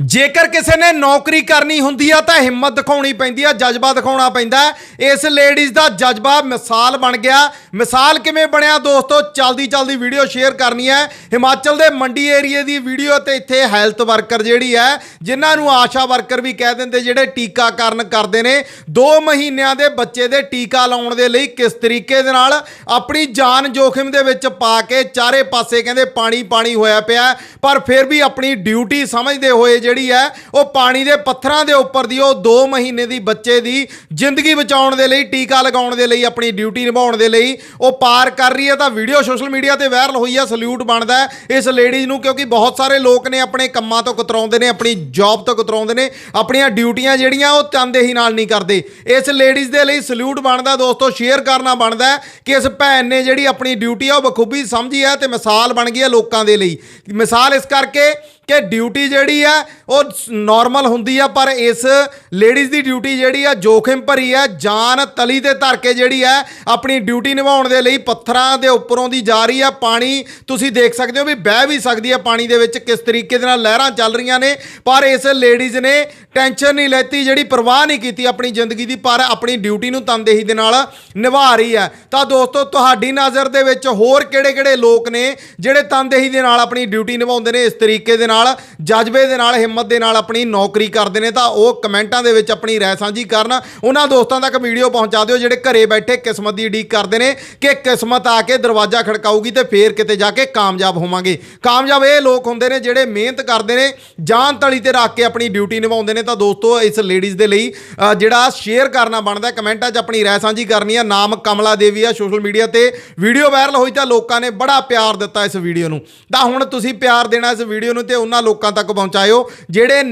ਜੇਕਰ ਕਿਸੇ ਨੇ ਨੌਕਰੀ ਕਰਨੀ ਹੁੰਦੀ ਆ ਤਾਂ ਹਿੰਮਤ ਦਿਖਾਉਣੀ ਪੈਂਦੀ ਆ, ਜਜ਼ਬਾ ਦਿਖਾਉਣਾ ਪੈਂਦਾ ਇਸ ਲੇਡੀਜ਼ ਦਾ ਜਜ਼ਬਾ ਮਿਸਾਲ ਬਣ ਗਿਆ। ਮਿਸਾਲ ਕਿਵੇਂ ਬਣਿਆ ਦੋਸਤੋ? ਚਲਦੀ ਚਲਦੀ ਵੀਡੀਓ ਸ਼ੇਅਰ ਕਰਨੀ ਹੈ। ਹਿਮਾਚਲ ਦੇ ਮੰਡੀ ਏਰੀਏ ਦੀ ਵੀਡੀਓ ਤੇ ਇੱਥੇ ਹੈਲਥ ਵਰਕਰ ਜਿਹੜੀ ਹੈ, ਜਿਨ੍ਹਾਂ ਨੂੰ ਆਸ਼ਾ ਵਰਕਰ ਵੀ ਕਹਿ ਦਿੰਦੇ, ਜਿਹੜੇ ਟੀਕਾਕਰਨ ਕਰਦੇ ਨੇ 2 ਮਹੀਨਿਆਂ ਦੇ ਬੱਚੇ ਦੇ ਟੀਕਾ ਲਾਉਣ ਦੇ ਲਈ ਕਿਸ ਤਰੀਕੇ ਦੇ ਨਾਲ ਆਪਣੀ ਜਾਨ ਜੋਖਿਮ ਦੇ ਵਿੱਚ ਪਾ ਕੇ ਚਾਰੇ ਪਾਸੇ ਕਹਿੰਦੇ ਪਾਣੀ ਪਾਣੀ ਹੋਇਆ ਪਿਆ। ਪਰ ਫਿਰ ਵੀ ਆਪਣੀ ਡਿਊਟੀ ਸਮਝਦੇ ਹੋਏ ਜਿਹੜੀ ਹੈ, ਉਹ ਪਾਣੀ ਦੇ ਪੱਥਰਾਂ ਦੇ ਉੱਪਰ ਦੀ, ਉਹ 2 ਮਹੀਨੇ ਦੀ ਬੱਚੇ ਦੀ ਜ਼ਿੰਦਗੀ ਬਚਾਉਣ ਦੇ ਲਈ, ਟੀਕਾ ਲਗਾਉਣ ਦੇ ਲਈ, ਆਪਣੀ ਡਿਊਟੀ ਨਿਭਾਉਣ ਦੇ ਲਈ, ਉਹ ਪਾਰ ਕਰ ਰਹੀ ਹੈ। ਤਾਂ ਵੀਡੀਓ ਸੋਸ਼ਲ ਮੀਡੀਆ ਤੇ ਵਾਇਰਲ ਹੋਈ ਹੈ, ਸਲੂਟ ਬਣਦਾ ਇਸ ਲੇਡੀਜ਼ ਨੂੰ, ਕਿਉਂਕਿ ਬਹੁਤ ਸਾਰੇ ਲੋਕ ਨੇ ਆਪਣੇ ਕੰਮਾਂ ਤੋਂ ਕਤਰਾਉਂਦੇ ਨੇ, ਆਪਣੀ ਜੌਬ ਤੋਂ ਕਤਰਾਉਂਦੇ ਨੇ, ਆਪਣੀਆਂ ਡਿਊਟੀਆਂ ਜਿਹੜੀਆਂ, ਉਹ ਤਨਦੇਹੀ ਨਾਲ ਨਹੀਂ ਕਰਦੇ। ਇਸ ਲੇਡੀਜ਼ ਦੇ ਲਈ ਸਲੂਟ ਬਣਦਾ, ਦੋਸਤੋ, ਸ਼ੇਅਰ ਕਰਨਾ ਬਣਦਾ ਕਿ ਇਸ ਭੈਣ ਨੇ ਜਿਹੜੀ ਆਪਣੀ ਡਿਊਟੀ ਆ, ਉਹ ਬਖੂਬੀ ਸਮਝੀ ਹੈ ਤੇ ਮਿਸਾਲ ਬਣ ਗਈ ਹੈ ਲੋਕਾਂ ਦੇ ਲਈ। ਮਿਸਾਲ ਇਸ ਕਰਕੇ ਕਿ ਡਿਊਟੀ ਜਿਹੜੀ ਆ, ਉਹ ਨਾਰਮਲ ਹੁੰਦੀ ਆ, ਪਰ ਇਸ ਲੇਡੀਜ਼ ਦੀ ਡਿਊਟੀ ਜਿਹੜੀ ਆ, ਜੋਖਿਮ ਭਰੀ ਆ, ਜਾਨ ਤਲੀ ਤੇ ਧਰ ਕੇ ਜਿਹੜੀ ਆ, ਆਪਣੀ ਡਿਊਟੀ ਨਿਭਾਉਣ ਦੇ ਲਈ ਪੱਥਰਾਂ ਦੇ ਉੱਪਰੋਂ ਦੀ ਜਾ ਰਹੀ ਆ ਪਾਣੀ। ਤੁਸੀਂ ਦੇਖ ਸਕਦੇ ਹੋ ਵੀ ਬਹਿ ਵੀ ਸਕਦੀ ਆ ਪਾਣੀ ਦੇ ਵਿੱਚ, ਕਿਸ ਤਰੀਕੇ ਦੇ ਨਾਲ ਲਹਿਰਾਂ ਚੱਲ ਰਹੀਆਂ ਨੇ, ਪਰ ਇਸ ਲੇਡੀਜ਼ ਨੇ ਟੈਨਸ਼ਨ ਨਹੀਂ ਲੈਤੀ, ਜਿਹੜੀ ਪਰਵਾਹ ਨਹੀਂ ਕੀਤੀ ਆਪਣੀ ਜ਼ਿੰਦਗੀ ਦੀ, ਪਰ ਆਪਣੀ ਡਿਊਟੀ ਨੂੰ ਤਨਦੇਹੀ ਦੇ ਨਾਲ ਨਿਭਾ ਰਹੀ ਹੈ ਤਾਂ ਦੋਸਤੋ, ਤੁਹਾਡੀ ਨਜ਼ਰ ਦੇ ਵਿੱਚ ਹੋਰ ਕਿਹੜੇ-ਕਿਹੜੇ ਲੋਕ ਨੇ, ਜਿਹੜੇ ਤਨਦੇਹੀ ਦੇ ਨਾਲ ਆਪਣੀ ਡਿਊਟੀ ਨਿਭਾਉਂਦੇ ਨੇ ਇਸ ਤਰੀਕੇ ਦੇ ਨਾਲ? ਜਜ਼ਬੇ ਦੇ ਨਾਲ, ਹਿੰਮਤ ਦੇ ਨਾਲ ਆਪਣੀ ਨੌਕਰੀ ਕਰਦੇ ਨੇ ਤਾਂ ਉਹ ਕਮੈਂਟਾਂ ਦੇ ਵਿੱਚ ਆਪਣੀ ਰਾਏ ਸਾਂਝੀ ਕਰਨ। ਉਹਨਾਂ ਦੋਸਤਾਂ ਤੱਕ ਵੀਡੀਓ ਪਹੁੰਚਾ ਦਿਓ ਜਿਹੜੇ ਘਰੇ ਬੈਠੇ ਕਿਸਮਤ ਦੀ ਉਡੀਕ ਕਰਦੇ ਨੇ ਕਿ ਕਿਸਮਤ ਆ ਕੇ ਦਰਵਾਜ਼ਾ ਖੜਕਾਊਗੀ ਤੇ ਫੇਰ ਕਿਤੇ ਜਾ ਕੇ ਕਾਮਯਾਬ ਹੋਵਾਂਗੇ। ਕਾਮਯਾਬ ਇਹ ਲੋਕ ਹੁੰਦੇ ਨੇ ਜਿਹੜੇ ਮਿਹਨਤ ਕਰਦੇ ਨੇ, ਜਾਨ ਤਲੀ ਤੇ ਰੱਖ ਕੇ ਆਪਣੀ ਡਿਊਟੀ ਨਿਭਾਉਂਦੇ ਨੇ ਤਾਂ ਦੋਸਤੋ ਇਸ ਲੇਡੀਜ਼ ਦੇ ਲਈ ਜਿਹੜਾ ਸ਼ੇਅਰ ਕਰਨਾ ਬਣਦਾ ਕਮੈਂਟਾਂ 'ਚ ਆਪਣੀ ਰਾਏ ਸਾਂਝੀ ਕਰਨੀ ਆ। ਨਾਮ ਕਮਲਾ ਦੇਵੀ ਆ ਸੋਸ਼ਲ ਮੀਡੀਆ ਤੇ। ਵੀਡੀਓ ਵਾਇਰਲ ਹੋਈ ਤਾਂ ਲੋਕਾਂ ਨੇ ਬੜਾ ਪਿਆਰ ਦਿੱਤਾ ਇਸ ਵੀਡੀਓ ਨੂੰ। ਤਾਂ ਹੁਣ ਤੁਸੀਂ ਪਿਆਰ ਦੇਣਾ ਇਸ ਵੀਡੀਓ ਨੂੰ ਤੇ ਉਹਨਾਂ ਲੋਕਾਂ ਤੱਕ ਪਹੁੰਚਾਇਓ। ਜਿਹੜੇ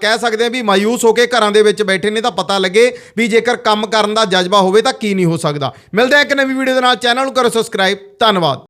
ਕਹਿ ਸਕਦੇ ਆ ਵੀ ਮਾਯੂਸ ਹੋ ਕੇ ਘਰਾਂ ਦੇ ਵਿੱਚ ਬੈਠੇ ਨੇ ਤਾਂ ਪਤਾ ਲੱਗੇ ਵੀ ਜੇਕਰ ਕੰਮ ਕਰਨ ਦਾ ਜਜ਼ਬਾ ਹੋਵੇ ਤਾਂ ਕੀ ਨਹੀਂ ਹੋ ਸਕਦਾ। ਮਿਲਦੇ ਆ ਇੱਕ ਨਵੀਂ ਵੀਡੀਓ ਦੇ ਨਾਲ। ਚੈਨਲ ਨੂੰ ਕਰੋ ਸਬਸਕ੍ਰਾਈਬ ਧੰਨਵਾਦ।